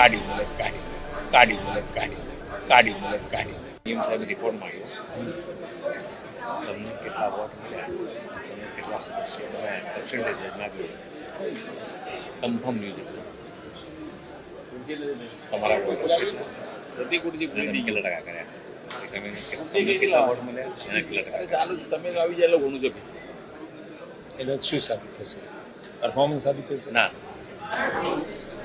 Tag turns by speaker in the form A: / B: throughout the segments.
A: કાઢી મદદ કાઢી છે કાઢી મદદ કાઢી છે
B: પીએમ સાહેબ રિપોર્ટ માંગ્યો તમને કેટલા વોટ મળ્યા? તમને કેટલા સદસ્ય મળ્યા? પર્સન્ટેજ નાખ્યું કન્ફર્મ ન્યૂઝ તમારા કોઈ કેટલા? પ્રતિકૂળજી તમે કેટલા ટકા કર્યા? તમે તમને કેટલા વોટ મળ્યા? એના કેટલા ટકા
C: તમે આવી જાય એટલે ઘણું છે
A: એટલે શું સાબિત થશે? પરફોર્મન્સ સાબિત થશે?
B: ના.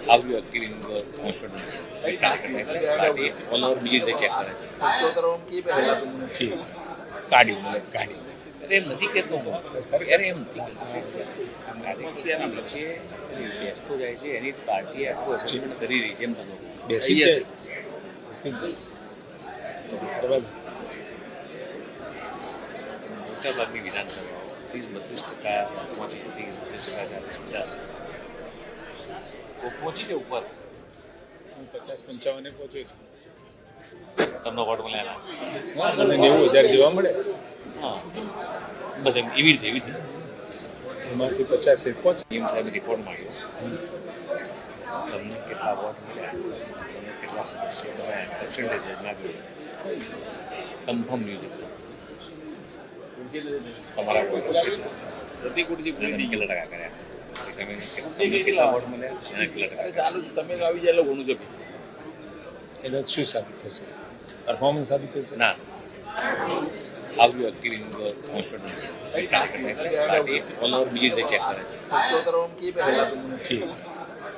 B: How you are giving the constituency party all our બીજી રીતે ચેક કરે છે.
A: કાઢી મદદ કાઢી
B: અરે એમ નથી કહેતો હું. અરે એમ નથી છે કાર્યકર્તાના નીચે બેસતો જાય છે એની પાર્ટી આખું એસેસમેન્ટ કરી રહી છે એમ તમે
A: બેસી જાય. છે.
B: મોટાભાગની વિધાનસભાઓ ત્રીસ બત્રીસ ટકા ત્રીસ બત્રીસ ટકા તો પહોંચી છે ઉપર?
A: હું પચાસ પંચાવને પહોંચ્યો છું.
B: તમને વોટ મળ્યા
A: હા મને નેવું હજાર જેવા મળે.
B: હા. બસ એમ એવી રીતે એવી રીતે.
A: એમાંથી પચાસ એક પહોંચે.
B: એમ સાહેબ રિપોર્ટ માંગ્યો તમને કેટલા વોટ મળ્યા? તમને કેટલા સદસ્યો મળ્યા? પર્સન્ટેજ નાખ્યું કન્ફર્મ ન્યૂઝ તમારા કોઈ કેટલા? પ્રતિકૂળજી કેટલા ટકા કર્યા? તમે કેટલા વોટ
C: ચાલુ તમે આવી જાય એટલે ઘણું છે
A: એટલે શું સાબિત થશે પરફોર્મન્સ સાબિત થશે
B: ના ઓલ ઓવર બીજી રીતે છે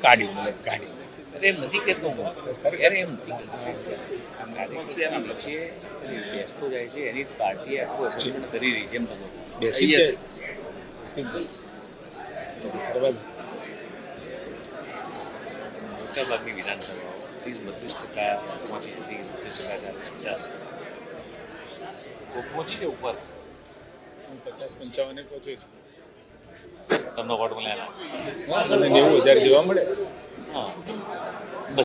A: કાઢી
B: અરે એમ નથી કહેતો અરે એમ નથી બેસતો જાય છે એની પાર્ટી આખું એસેસમેન્ટ કરી રહી છે એમ તમે
A: બેસી જાય છે
B: મોટાભાગની વિધાનસભાઓ ત્રીસ બત્રીસ ટકા પહોંચી ત્રીસ બત્રીસ ટકા ચાલીસ પચાસ પહોંચી છે ઉપર
A: હું પચાસ પંચાવને પહોંચ્યો છું.
B: તમને વોટ મળ્યા
A: નેવું હજાર જેવા મળે.
B: હા.